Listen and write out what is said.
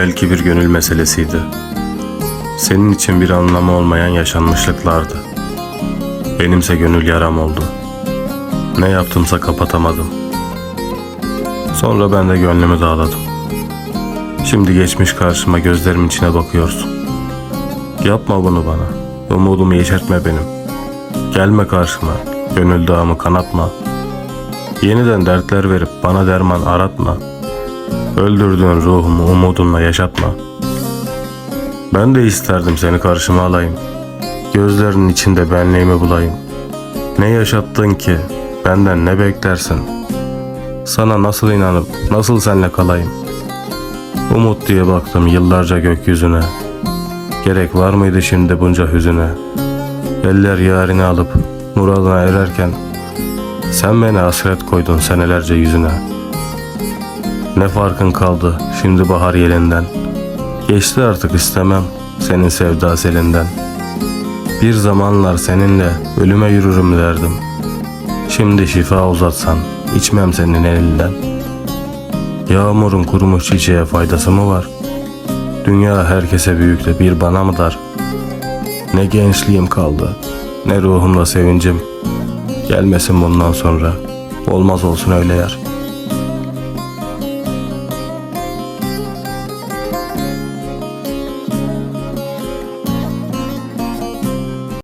Belki bir gönül meselesiydi. Senin için bir anlamı olmayan yaşanmışlıklardı. Benimse gönül yaram oldu. Ne yaptımsa kapatamadım. Sonra ben de gönlümü dağladım. Şimdi geçmiş karşıma gözlerimin içine bakıyorsun. Yapma bunu bana. Umudumu yeşertme benim. Gelme karşıma. Gönül dağımı kanatma. Yeniden dertler verip bana derman aratma. Öldürdüğün ruhumu umudunla yaşatma. Ben de isterdim seni karşıma alayım. Gözlerinin içinde benliğimi bulayım. Ne yaşattın ki? Benden ne beklersin? Sana nasıl inanıp nasıl senle kalayım? Umut diye baktım yıllarca gökyüzüne. Gerek var mıydı şimdi bunca hüzüne? Eller yarini alıp muradına ererken sen beni hasret koydun senelerce yüzüne. Ne farkın kaldı şimdi bahar yelinden? Geçti artık istemem senin sevda selinden. Bir zamanlar seninle ölüme yürürüm derdim. Şimdi şifa uzatsan içmem senin elinden. Yağmurun kurumuş çiçeğe faydası mı var? Dünya herkese büyük de bir bana mı dar? Ne gençliğim kaldı, ne ruhumda sevincim. Gelmesin bundan sonra, olmaz olsun öyle yer.''